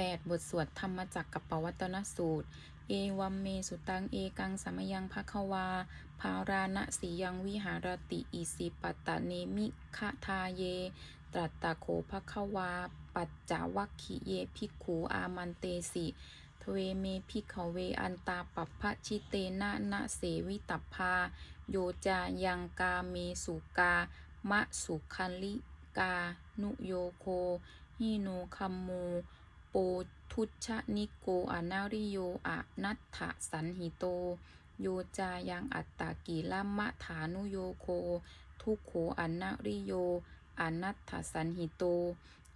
8 บทสวดธรรมจักรกับปวัตนสูตร เอวัมเมสุตัง เอกังสมยังภควา ภาราณสียังวิหารติอิสิปตตะเนมิขะทาเย ตรัตตะโคภควา ปัจจวัคคิเยภิกขูอามันเตสิทเวเมภิกขเวอันตาปัพพะชิเตนะนะเสวิตัพพา โยจายังกาเมสุกา มะสุคันลิกา นุโยโคหิโนคัมโม โปทุชนิโกอนาริโยอนัตถสันหิโต โยจายังอัตตากิลัมมะฐานุโยโค ทุกโขอนาริโยอนัตถสันหิโต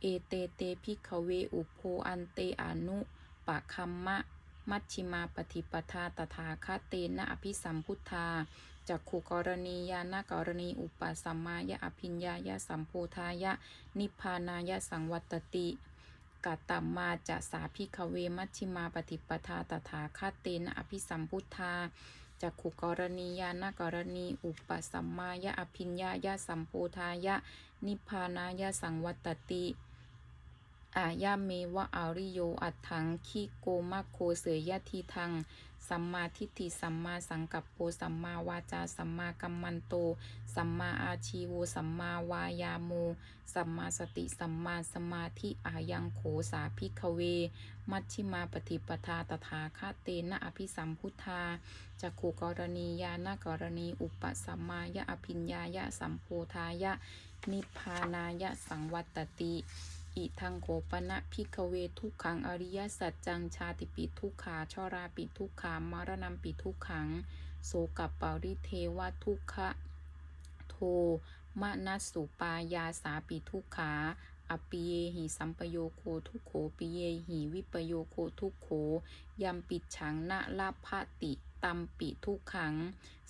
เอเตเตพิกเวอุโพอันเตอนุปะคัมมะ มัชชิมาปฏิปทาตถาคตเตนะอภิสัมพุทธาจักขุกรณียานกรณีอุปสัมมายะอภิญญายะสัมโพธายะ นิพพานายะสังวัตติ กัตตมาจะสาพิกเวมัชชิมาปฏิปทาตถาคตเตนะอภิสัมพุทธาจักขุกรณียานกรณี อุปสัมมายะอภิญญายะสัมโพธายะ นิพพานายะสังวัตติอายาเมวะอาริโยอัตถัง ขีโกมะโคเสยยะทีทัง สัมมาทิฏฐิสัมมาสังกัปโปสัมมาวาจาสัมมากัมมันโต สัมมาอาชีโวสัมมาวายาโมสัมมาสติสัมมาสมาธิอายังโขสาพิกเว มัชชิมาปฏิปทาตถาคตเตนะอภิสัมพุทธาจักขุกรณียานกรณี อุปสัมมายะอภิญญายะสัมโพธายะ นิพพานายะสังวัตติ อิทังโกปนะพิกเวทุกขังอริยสัจจังชาติปิทุกขาชราปิทุกขามรณัมปิทุกขัง โสกับปาริเทวทุกขะโทมนัสสุปายาสาปิทุกขาอปิเยหิสัมปโยโคทุกโขปิเยหิวิปโยโคทุกโขยัมปิดฉังนะลาภติตัมปิทุกขัง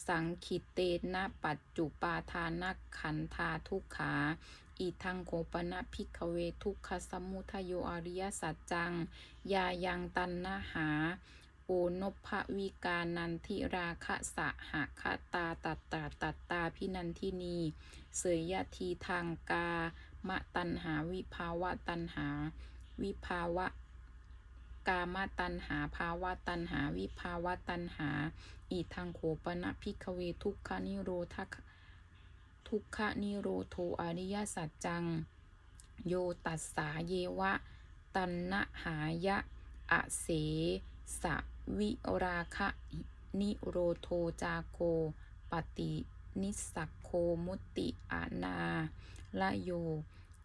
สังคิเตนะปัจจุปาทานักขันธาทุกขา อีทังโกปนะพิกเวทุกขสมุทโยอริยสัจจัง ยายังตันนหา โอนพวิกานันทิราคะสะหะคะตาตัตตาตัตตาพินันทินี เสยยะทีทางกามะตันหาวิภาวะตันหา วิภาวะกามตันหาภาวะตันหา วิภาวะตันหา อีทางโขปนะพิกเวทุกขานิโรธค ทุกขนิโรโทอริยสัจจัง โยตัสสาเยวะ ตันนะหายะอะเสสะวิราคะนิโรโทจาโก ปฏินิสักโคมุติอานาละโย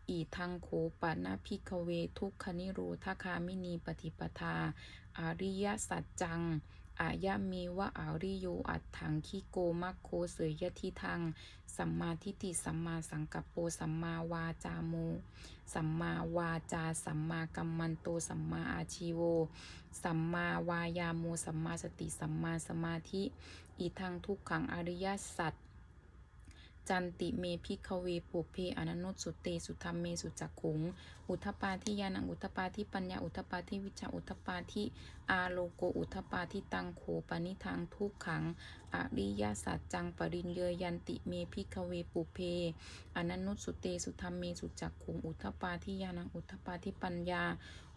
อีทังโขปะนะพิกเวทุกขนิโรธคามินีปฏิปทา อริยสัจจัง อายะเมวะอาริโยอัตถังคิโกมัคโคเสยยะทิทัง สัมมาทิฏฐิสัมมาสังกัปโปสัมมาวาจาโม สัมมาวาจา สัมมากัมมันโต สัมมาอาชีโว สัมมาวายาโม สัมมาสติ สัมมาสมาธิ อีทังทุกขังอริยสัจ จันติเมพิกเวปุเพอนันโนสุเตสุธรรมเมสุจักขุง อุทปาทิยานังอุทปาทิปัญญาอุทปาทิวิชาอุทปาทิอาโลโกอุทปาทิตังโขปนิทางทุกขังอริยสัจจังปริญเยยันติเมพิกเวปุเพอนันโนสุเตสุธรรมเมสุจักขุง อุทปาทิยานังอุทปาทิปัญญา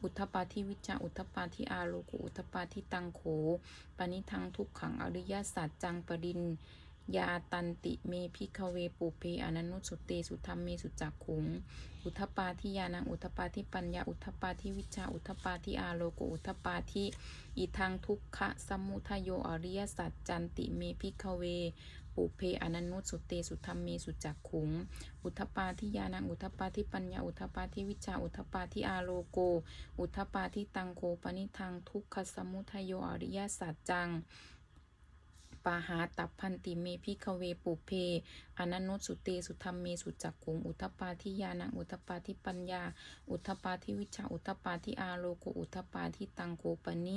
อุทปาทิวิชาอุทปาทิอาโลโกอุทปาทิตังโขปนิทางทุกขังอริยสัจจังปริญ ยาตันติเมพิกเวปุเพอนันนุสุเตสุธรรมเมสุจักขุง อุทปาทิยานังอุทปาทิปัญญาอุทปาทิวิชาอุทปาทิอาโลโกอุทปาทิอีทางทุกขะสมุทโยอริยสัจจันติเมพิกเวปุเพอนันนุสุเตสุธรรมเมสุจักขุง อุทปาทิยานังอุทปาทิปัญญาอุทปาทิวิชาอุทปาทิอาโลโก อุทปาทิตังโคปนิทังทุกขสมุทโยอริยสัจจัง ปาหาตับพันติเมพิคเวปุเพอนันโนสุเตสุธรรมเมสุจักขุงอุทปาทิยานังอุทปาทิปัญญา อุทปาทิวิชาอุทปาทิอาโลโกอุทปาทิตังโกปนิ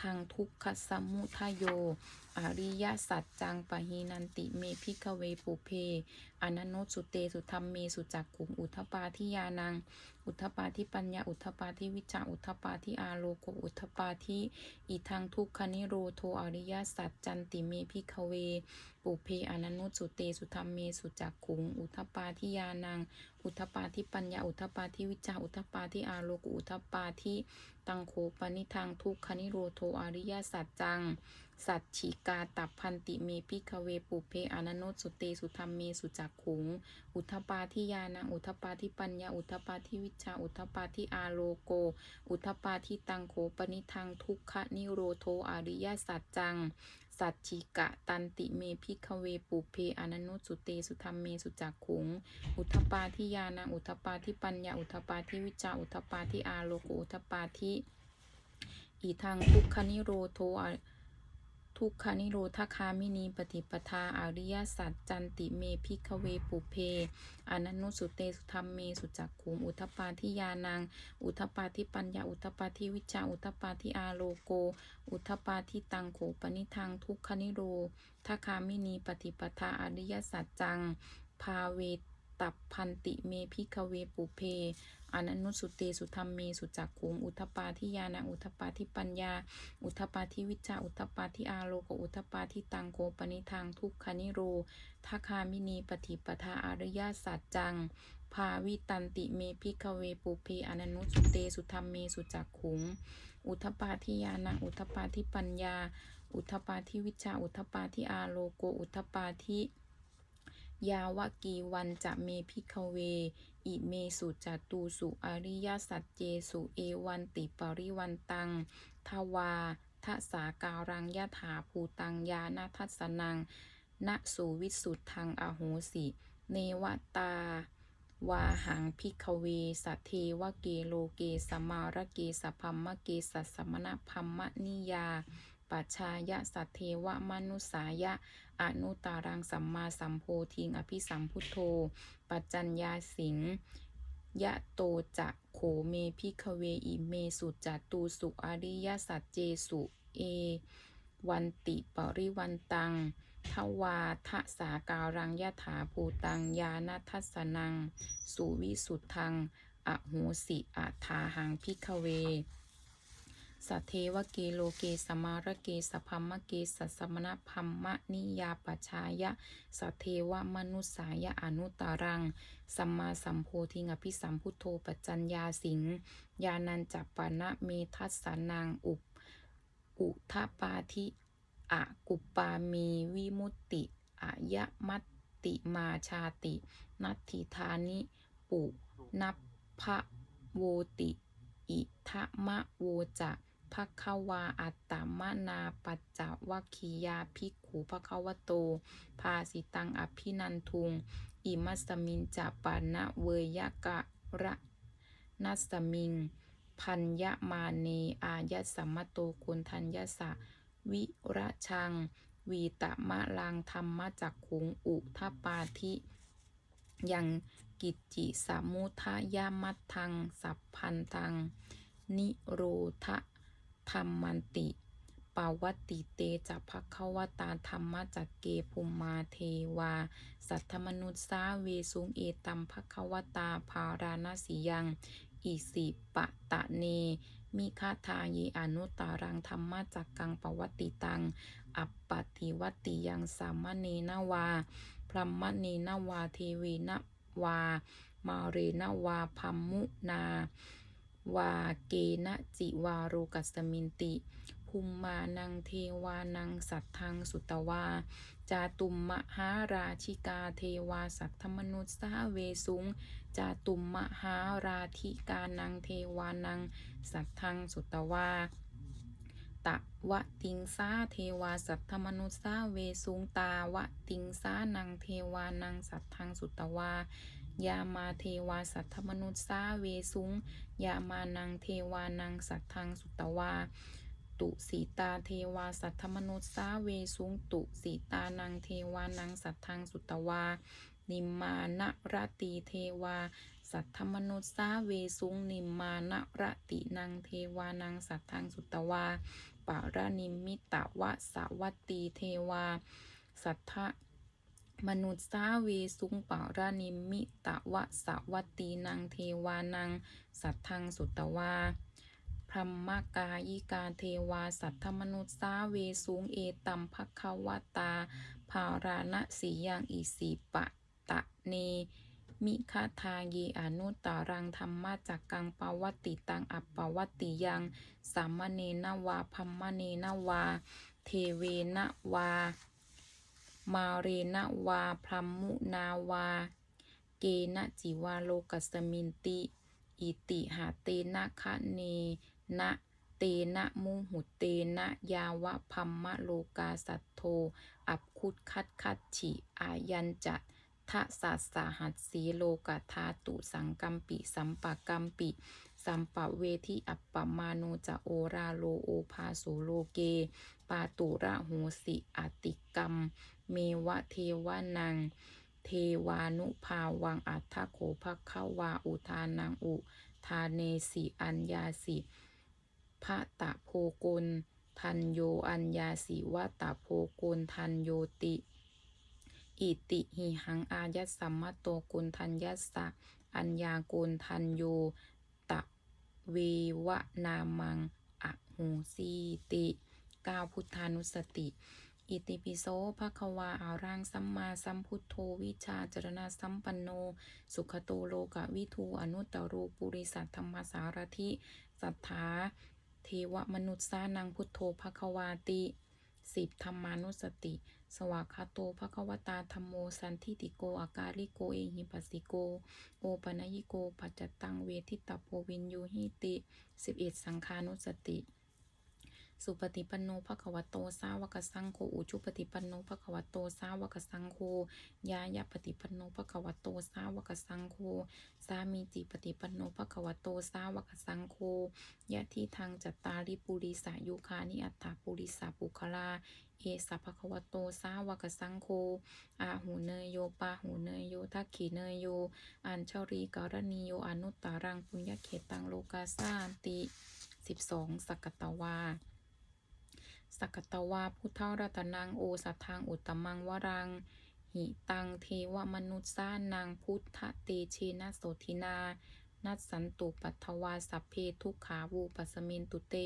ทางทุกขสมุทโย อริยสัจจังปะหีนันติเมพิกเวปุเพอนันโนสุเตสุธรรมเมสุจักขุงอุทปาทิยานังอุทปาทิปัญญาอุทปาทิวิชาอุทปาทิอาโลโกอุทปาทิอีทางทุกขนิโรโทอริยสัจจันติเมพิกเว ปุเพอนันนุสุเตสุธรรมเมสุจักขุง อุทปาทิยานัง อุทปาทิปัญญา อุทปาทิวิจาอุทปาทิอาโลกุอุทปาทิตังโคปนิทังทุกขนิโรโทอริยสัจจัง สัจฉิกาตับพันติเมพิกเวปุเพอนันนุสุเตสุธรรมเมสุจักขุง อุทปาทิยานัง อุทปาทิปัญญา อุทปาทิวิชาอุทปาทิอาโลโก อุทปาทิตังโขปนิทังทุกขนิโรโทอริยสัจจัง สัจฉิกะตันติเมพิกเวปุเพอนันนุสุเตสุธรรมเมสุจักขุง อุทปาทิยานังอุทปาทิปัญญาอุทปาทิวิจาอุทปาทิอาโลโกอุทปาทิอีทางทุกขนิโรโท ทุกขานิโรธคามินีปฏิปทาอริยสัจจันติเมพิกเวปุเพอนันนุสุเตสุธรรมเมสุจักขุงอุทปาทิยานัง อุทปาทิปัญญาอุทปาทิวิจาอุทปาทิอาโลโก อุทปาทิตังโขปนิทังทุกขนิโรทคามินีปฏิปทาอริยสัจจัง ภาเวต ตับพันติเมพิกเวปุเพอนันุสุเตสุธรรมเมสุจักขุงอุทปาทิยานังอุทปาทิปัญญา อุทปาทิวิจาอุทปาทิอาโลโกอุทปาทิตังโกปนิทังทุกขนิโรทคามินีปฏิปทาอริยสัจจัง ภาวิตันติเมพิกเวปุเพอนันุสุเตสุธรรมเมสุจักขุงอุทปาทิยานังอุทปาทิปัญญา อุทปาทิวิชาอุทปาทิอาโลโกอุทปปาทิ ยาวกีวันจะเมพิกเว อิเมสุจตูสุอริยสัจเจสุเอวันติปริวันตัง ทวาทสาการังยะถาภูตังยานาทัสนังณสุวิสุทธังอโหสิ เนวตาวาหังพิกเวสัทเทวเกโลเกสมารเกสพัมมะเกสัสสมณพัมมะนิยา ปัจชายะสัทเทวมนุสายะ อนุตารังสัมมาสัมโพธิงอภิสัมพุทโธ ปัจจัญญาสิงยะโตจะโขเมพิกเวอิเมสุจัตูสุอริยสัจเจสุเอ วันติปริวันตังทวาทะสาการังยะถาภูตังยานาทัสนัง สุวิสุทธัง อโหสิอาทาหังพิกเว สัทเทวเกโลเกสมารเกสพัมมะเกสัสมณพัมมะนิยาปชายะสัทเทวมนุสายะอนุตารัง สัมมาสัมโพธิงอภิสัมพุทโธปัจจัญญาสิงยานันจัปปนะเมทัสสนังอุปอุทปาทิอะกุปปามีวิมุตติอายะมัตติมาชาติ นัตถิธานิปุนัพพะโวติ อิทะมะโวจะ ภควาอัตตมนาปัจจวัคคียาภิกขุภควโต ภาสิตังอภินันทุง อิมัสมิงจะปานะเวยกะระนัสมิง พัญญมาเนอายะสัมมโตคุณทัญญสะ วิระชัง วีตะมะลังธรรมจักขุงอุทปาทิยังกิจจิสามุทายามัตทัง สัพพันตัง นิโรธ ธรรมันติปาวติเตจะภควตาธรรมจักเกภุมาเทวา สัทธมนุษสาเวสุงเอตัมภควตาภาราณสียัง อิสิปะตะเน มิคาทาเยอนุตารังธรรมจักกังปวติตัง อัปปติวติยังสามเณนวา พรหมเนนวาเทวีนวา มาเรนวาพัมมุนา วาเกณจิวาโรกัสมินติภูมมานังเทวานังสัตทังสุตวา จาตุมมหาราชิกาเทวาสัทธมนุษสาเวสุง จาตุมมหาราธิกานังเทวานังสัตทังสุตวาตะวะติงสาเทวาสัทธมนุษสาเวสุงตาวะติงสานังเทวานังสัทธังสุตวา ยามาเทวาสัทธมนุษสาเวสุง ยามานังเทวานังสัทธังสุตวา ตุสีตาเทวาสัทธมนุษสาเวสุง ตุสีตานังเทวานังสัทธังสุตวา นิมมานะรติเทวา สัทธมนุษสาเวสุง นิมมานะรตินังเทวานังสัทธังสุตวาปารานิมิตะวะสาวัตตีเทวา สัทธ มนุษสาเวสุงปารานิมิตะวะสวัตตีนังเทวานัง สัทธังสุตวาพรหมกายิกาเทวาสัทธมนุษสาเวสุงเอตัมภควตา ภาราณสียังอิสิปะตะเน มิคาทาเยอนุตตรังธรรมะจักกังปวัตติตังอัปปวัตติยังสามเณนวาพัมมเนนวา เทเวนวา มาเรนวาพรัมมุนาวา เกณจิวาโลกัสมินติ อิติหาเตนะคะเนนะเตนะมุหุเตนะยาวะพัมมะโลกาสัตโท อับคุดคัดคัดฉิอายันจะทะสัสสาหัสสีโลกาธาตุสังกัมปิ สัมปะกัมปิ สัมปะเวทิอัปปมาโนจะโอราโลโอภาโสโลเก ปาตุระโหสิอติกรรม เมวะเทวานัง เทวานุภาวังอัฏฐโขภคะวาอุทานังอุทาเนสิอัญญาสิพระตะโพโกนทันโยอัญญาสิวะตะโพโกนทันโยติอิติหิหังอายัสสัมมโตกุณทัญญัสสะอัญญาโกนทันโย เววนามังอะโหสีติก้าวพุทธานุสติ อิติปิโสภะคะวาอารังสัมมาสัมพุทโธวิชาจรณะสัมปันโน สุขโตโลกะวิทูอนุตตโรปุริสัทธรรมสารถิสัทธาเทวมนุษย์สานังพุทโธภะคะวาติสิบธรรมานุสติ สวากาโตภะคะวตาธรรมโม สันทิติโก อากาลิโก เอหิปัสสิโก โอปะนยิโก ปัจจตัง เวทิตาโพวินยูหิติสิบเอ็ดสังคานุสติ สุปฏิปันโนภควโต สาวกสังโฆ อุชุปฏิปันโนภควโต สาวกสังโฆ ยายาปฏิปันโนภควโต สาวกสังโฆ สามีจิปฏิปันโนภควโต สาวกสังโฆยะที่ทางจัตตาริปุริสายุคานิอัตตาปุริสาปุคลา เอสัพพควโตสาวกสังโฆอาหูเนยโยปาหูเนยโยทักขีเนยโย อัญชรีกรณีโยอนุตตารังปุญญเขตังโลกาสานติสิบสองสกตวาสกตวาพุทธรัตนังโอสัทธังอุตมังวรัง หิตังเทวมนุษย์สานังพุทธเตเชนโสทินา นัสสันตุปัทถวาสัพเพทุกขาวูปัสมินตุเต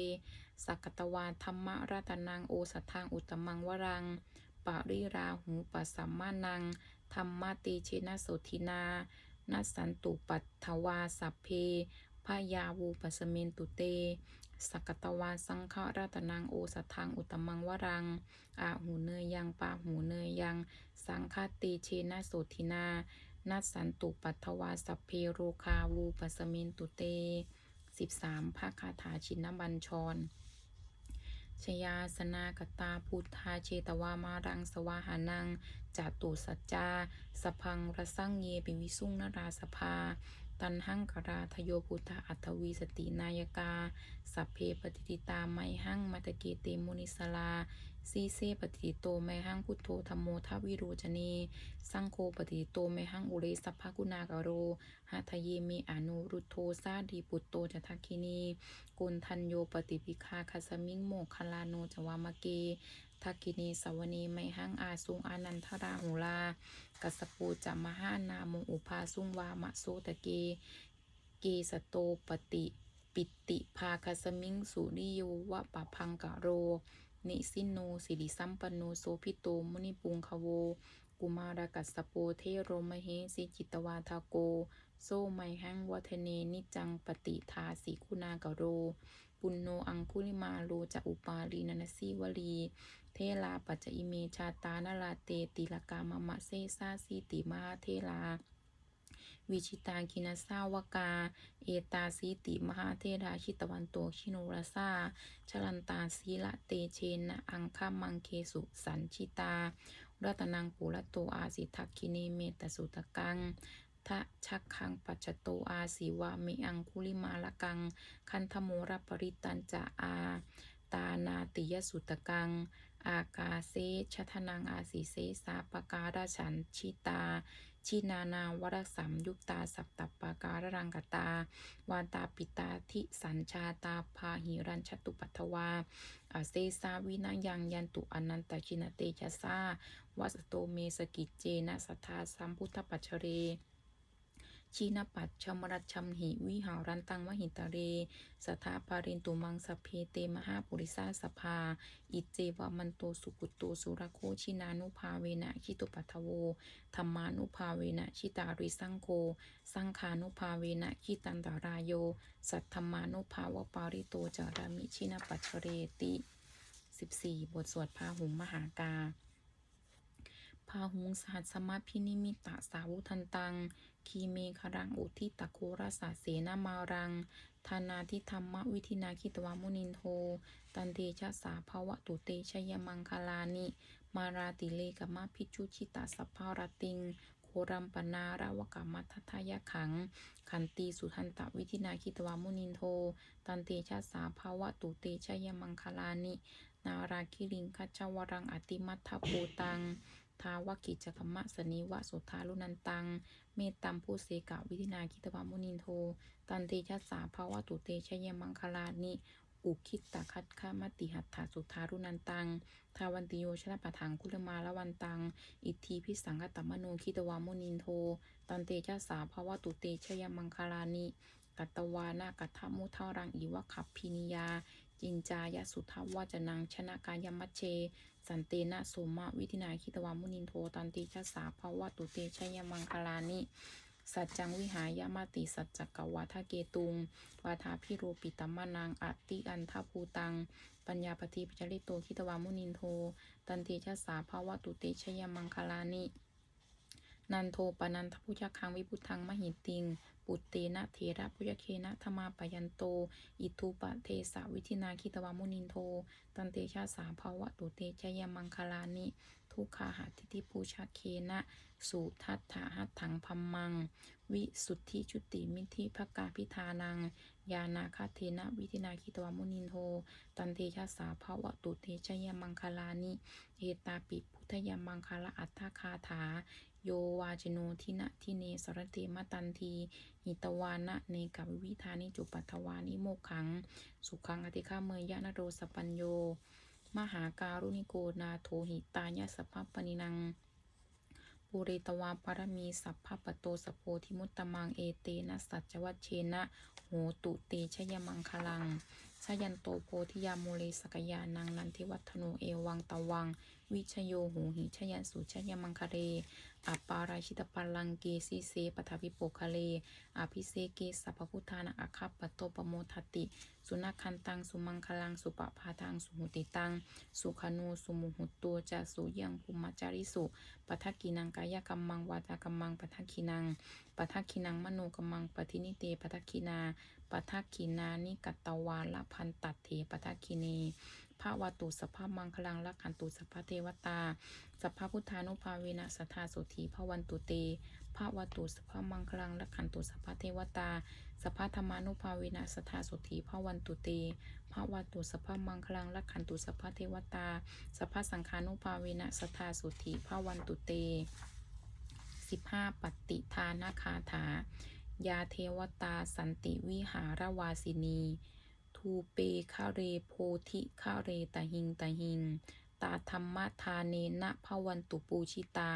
สักตวาธรรมรัตนังโอสัทธังอุตมังวรังปาริราหูปัสสัมมานังธรรมเตเชนะโสทินา นัสสันตุปัทถวาสัพเพพยาวูปัสมินตุเต สักตวาสังฆรัตนังโอสัทธังอุตตมังวรัง อาหูเนยยังปาหูเนยยัง สังฆติเชนะโสทินา นัสสันตุปัทถวาสัพเพโรคาวูปัสมินตุเต13ภาคาถาชินบัญชร ชยาสนากตาพุทธาเชตวามารังสวาหานังจาตุสัจจา สพังระสังเยปิวิสุงนราสภา ตันหังกราทโยพุทธอัตวีสตินายกา สัพเพปฏิติตาไมหังมัตเกเตมุนิสลา สีเซปฏิโตไมหังพุทโธธรรมโมทวิโรจเนสังโฆปฏิโตไมหังอุเรสัพพกุณากโรหัทเยเมอนุรุตโทซาดีปุตโตจทักคินีกุณทันโยปฏิปิคาคาสมิงโมคลาโนจวามเกทักกินีสวนีไมหังอาสุงอานันทราหุลากัสปูจะมหานาโมอุภาสุงวามะโสตะเก เกสโตปฏิปิติภาคสมิงสุริโยวะปะพังกะโร นิสินโนสิริสัมปันโนโสพิโตมุนิปุงคโว กุมารกัสโปเทโรมเหสิจิตวาทาโก โซไมหังวัฒเนนิจังปฏิทาสิคุณากโร ปุณโนอังคุลิมาโลจะอุปาลีนันสีวลี เทลาปัจจิเมชาตานาลาเตติลกามะมะเซซาสีติมาเทลา วิชิตากินาสาวกา เอตาสีติมหาเทราชิตวันโตชิโนรสาชลันตาสีละเตเชนะอังคามังเคสุสันชิตา รัตนังปุระโตอาสิทักคินีเมตตสุตกังทะชักคังปัจจโตอาสิวะเมอังคุลิมาละกัง คันธโมรปริตันจะอา ตานาติยสุตกัง อากาเซชทนังอาสิเสสาปการาฉันชิตา ชินานาวรสัมยุคตาสัพตปปาการรังกตา วาตาปิตาทิสัญชาตาพาหิรัญชตุปัทวาเซสาวินายังยันตุอนันตชินเตชะสาวัสโตเมสกิจเจนะสัทธาสัมพุทธปัจเร ชีนปัจชมรัชชัมหิวิหารันตังวหิตาเร สถาปารินตุมังสเพเตมหาปุริสาสภา อิเจวามันโตสุกุตโตสุรโคชินานุภาเวนะชิตุปัทโวธรรมานุภาเวนะชิตาริสังโฆสังขานุภาเวนะชิตันตารายโย สัทธรรมานุภาวปาริโตจารามิชินปัจเฉเรติ 14 บทสวดพาหุงมหากาพาหุงสหัสมาพินิมิตะสาวุทันตัง คีเมครังอุทิตะโครสาเสนามารังธานาทิธรรมวิธินาคิตวามุนินโท ตันเตชะสาภาวะตุเตชยมังคลานิ มาราติเลกมะพิจุชิตาสัพพารติงโครัมปนาราวกามัททายขัง ขันตีสุทันตวิธินาคิตวามุนินโท ตันเตชะสาภาวะตุเตชยมังคลานิ นาราคิริงคัจจวรังอติมัทธปูตัง ทาวกิจจกมะสนิวะสุทารุนันตัง เมตตัมผู้เสกะวิธินาคิตวามุนินโท ตันเตชะสาภาวะตุเตชยมังคลานิ อุคิตตะคัตขามติหัตถาสุทารุนันตัง ทาวันติโยชนะปะทังคุลมาละวันตัง อิทธิพิสังกตมโนคิตวามุนินโท ตันเตชะสาภาวะตุเตชยมังคลานิกัตตวานากัตถมุทารังอีวะขับพินิยาจินจายสุทาวาจนังชนะกายมัชเช สันเตนะโสมะวิทินาคิตวามุนินโทตันติชะสาภาวะตุเตชยมังคลานิสัจจังวิหายมาติสัจจกวัทเกตุงวาทาพิโรปิตมะนางอติอันทภูตัง ปัญญาปฏิปจริโตคิตวามุนินโท ตันติชะสาภาวะตุเตชยมังคลานิ นันโทปนันทพุชคังวิพุทังมหิติง ปุตเตนะเถระพุชเคนะธรรมาปยันโต อิทุปะเทสะวิธินาคิตวามุนินโท ตันเตชะสาภาวะตุเตชยมังคลานิ ทุกขาหาทิติปูชาเคนะสุทัตถาหัตถังพัมมัง วิสุทธิจุติมิธิภกาพิธานัง ยานาคาเทนะวิธินาคิตวามุนินโท ตันเตชะสาภาวะตุเตชยมังคลานิ เอตาปิพุทธยมังคลาอัตถคาถา โยวาจโนทินะทิเนสรเตมตันทีหิตวานะเนกวิวิธานิจุปัตถวานิโมกขัง สุขังอติฆาเมยยะนโรสปัญโย มหาการุณิโกนาโทหิตายะสัพพปนินังปุเรตวาปารมีสัพพปโตสโพธิมุตตมังเอเตนะสัจจวัชเชนะโหตุเตชยมังคลังชยันโตโพธิยาโมเลสกยานังนันทิวัฒโนเอวังตวัง วิชโยโหหิชยันสุชยมังคเรอัปปาราชิตปัลลังเกสิเสปทาวิโปคะเลอภิเสเกสัพพุทธานังอาคัปปโตปโมทติสุนักันตังสุมังคลังสุปภาทังสุหุติตังสุขโนสุมุหุตโตจะสุยังภูมิจาริสุปัทกินังกายกัมมังวาจากัมมังปัทกินังปัทกินังมโนกัมมังปทินิเตปัทกินาปัทกินานิกัตตวาละพันตัดเถปัทกิเน ภาวตุสภาพมังคลังละขันตุสภาเทวตาสัพพพุทธานุภาเวนะสัทธาสุธีพวันตุเตภาวตุสภามังคลังละขันตุสภาเทวตาสภาธรรมานุภาเวนะสัทธาสุธีพวันตุเตภาวตุสภามังคลังละขันตุสภาเทวตาสภาสังขานุภาเวนะสัทธาสุธีพวันตุเต15ปฏิทานาคาถายาเทวตาสันติวิหารวาสินี ทูเปคาเรโพธิคาเรตหิงตหิง ตาธรรมทาเนนะภวันตุปูชิตา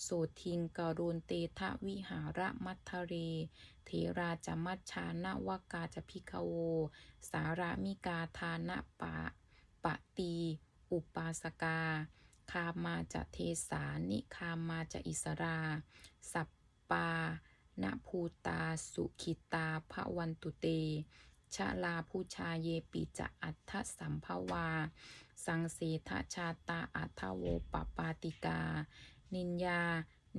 โสทิงกโรนเตทะวิหารมัทเร เทราจมัชชานวากาจะพิกโว สารามิกาทานะปะปะตี อุปาสกา คามาจะเทสานิคามาจะอิสรา สัปปาณภูตาสุขิตาภวันตุเต ชะลาผู้ชาเยปิจะอัฏฐสัมภวา สังเสทชาตาอัฏฐโวปปาติกา นินยา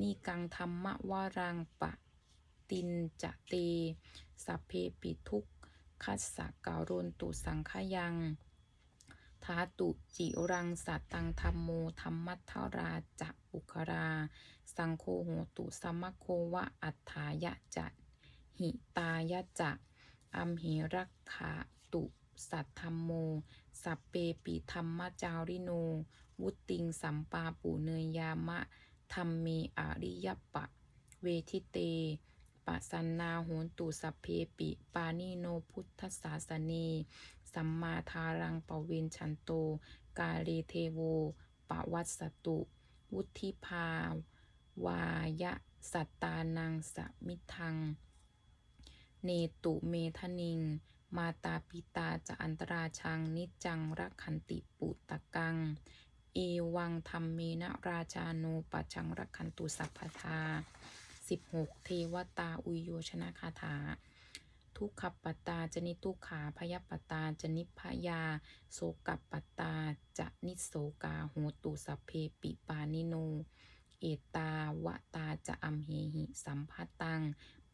นิกังธรรมวารังปะตินจะเตสัพเพปิทุกขัสสะกาโรนตุสังขยังทาตุจิรังสัตตังธรรมโมธรรมัทธราจะปุครา สังโฆโหตุสัมมโควะอัฏฐายะจะหิตายะจะ อัมเหรักขาตุ สัทธรรมโม สัพเปปิธรรมจาริโน วุติงสัมปาปูเนยยามะ ธรรมเมอาริยปะ เวทิเตปัสสันนาโหนตุสัพเพปิ ปานิโนพุทธศาสเนสัมมาทารังปเวนชันโต กาเลเทโว ปะวัสสตุ วุธิภาวายะ สัตตานังสมิทัง เนตุเมทนิง มาตาปิตาจะอันตราชัง นิจังรักขันติปุตตะกัง เอวังธรรมเมนะราชาโนปัจังรักขันตุสัพพทา 16 เทวตาอุยโยชนะคาถา ทุกขปตตาจนิทุกขาพยปตตาจนิพยา โสกปตาจะนิโสกาโหตุสัพเพปิปานิโน เอตาวตาจะอัมเหหิสัมพัตัง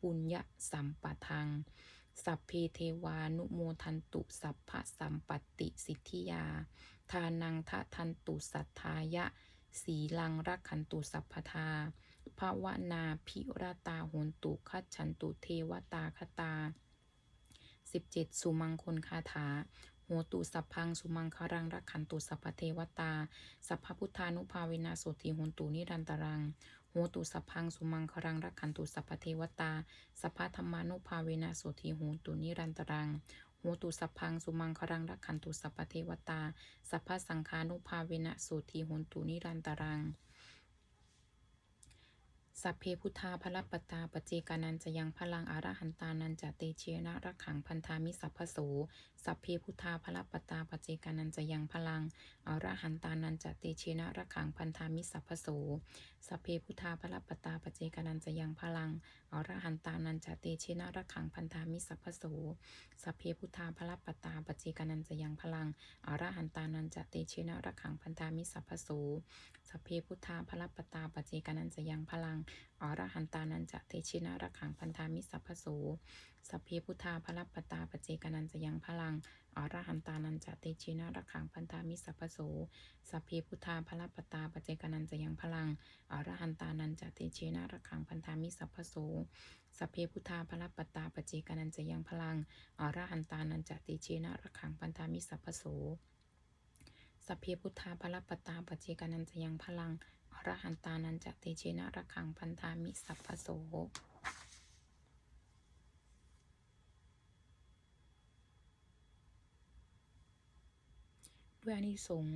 ปุญญสัมปทัง สัพเพเทวานุโมทันตุสัพพะสัมปติสิทธิยา ทานังทะทันตุสัทธายะ สีลังรักขันตุสัพพทาภาวนาพิรตาโหนตุคัจฉันตุเทวตาคตา 17 สุมังคลคาถาโหตุสัพพังสุมังคารังรักขันตุสัพพเทวตา สัพพพุทธานุภาเวนะโสติโหนตุนิรันตรัง โหตุสัพพังสุมังครังรักขันตุสัพพเทวตาสัพพธรรมานุภาเวนะโสตีโหตุนิรันตรังโหตุสัพพังสุมังครังรักขันตุสัพพเทวตาสัพพสังฆานุภาเวนะโสตีโหตุนิรันตรัง สัพเพพุทธาพระปตาปเจกานันจะยังพลังอรหันตานันจะเตเชนะรักขังพันธามิสัพพโสสัพเพพุทธาพระปตาปเจกานันจะยังพลังอรหันตานันจะเตเชนะรักขังพันธามิสัพพโสสัพเพพุทธาพระปตาปเจกานันจะยังพลังอรหันตานันจะเตเชนะรักขังพันธามิสัพพโสสัพเพพุทธาพระปตาปเจกานันจะยังพลังอรหันตานันจะเตเชนะรักขังพันธามิสัพพโสสัพเพพุทธาพระปตตาปเจกานันจะยังพลังอรหันตานันจะเตชินะรักขังพันธามิสัพพโสสัพเพพุทธาพระปตาปเจกานันจะยังพลังอรหันตานันจะเตชินะรักขังพันธามิสัพพโสสัพเพพุทธาพระปตาปเจกานันจะยังพลังอรหันตานันจะเตชินะรักขังพันธามิสัพพโสสัพเพพุทธาพระปตาปเจกานันจะยังพลังอรหันตานันจะเตชินะรักขังพันธามิสัพพโสสัพเพพุทธาพระปตาปเจกานันจะยังพลัง อรหันตานันจะเตเชนะระคังพันธามิสัพพโสด้วยอานิสงส์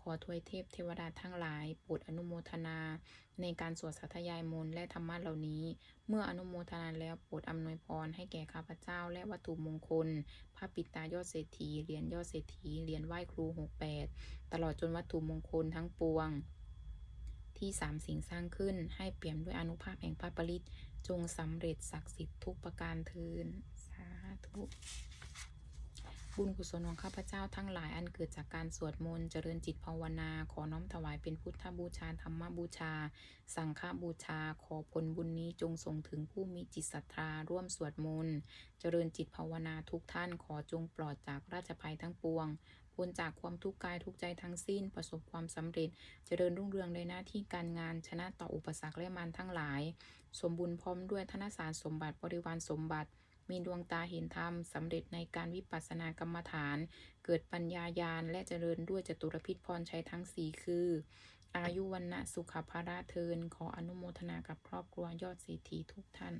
ขอทวยเทพเทวดาทั้งหลายโปรดอนุโมทนา ในการสวดสาธยายมนต์และธรรมะเหล่านี้ เมื่ออนุโมทนาแล้วโปรดอำนวยพรให้แก่ข้าพเจ้าและวัตถุมงคลพระปิตายอดเศรษฐีเหรียญยอดเศรษฐีเหรียญไหว้ครูหกแปดตลอดจนวัตถุมงคลทั้งปวง ที่สามสิ่งสร้างขึ้นให้เปี่ยมด้วยอนุภาพแห่งพระปริตจงสำเร็จศักดิ์สิทธิ์ทุกประการเทินสาธุ บุญกุศลของข้าพเจ้าทั้งหลายอันเกิดจากการสวดมนต์เจริญจิตภาวนา ขอน้อมถวายเป็นพุทธบูชาธรรมบูชา สังฆบูชา ขอผลบุญนี้จงส่งถึงผู้มีจิตศรัทธาร่วมสวดมนต์เจริญจิตภาวนาทุกท่านขอจงปลอดจากราชภัยทั้งปวงพ้นจากความทุกข์กายทุกใจทั้งสิ้นประสบความสำเร็จ เจริญรุ่งเรืองในหน้าที่การงานชนะต่ออุปสรรคและมารทั้งหลาย สมบูรณ์พร้อมด้วยธนสารสมบัติบริวารสมบัติ มีดวงตาเห็นธรรมสำเร็จในการวิปัสสนากรรมฐาน เกิดปัญญาญาณและเจริญด้วยจตุรพิษพรชัยทั้งสี่คือ อายุวันนะสุขภาระเทินขออนุโมทนากับครอบครัวยอดเศรษฐีทุกท่าน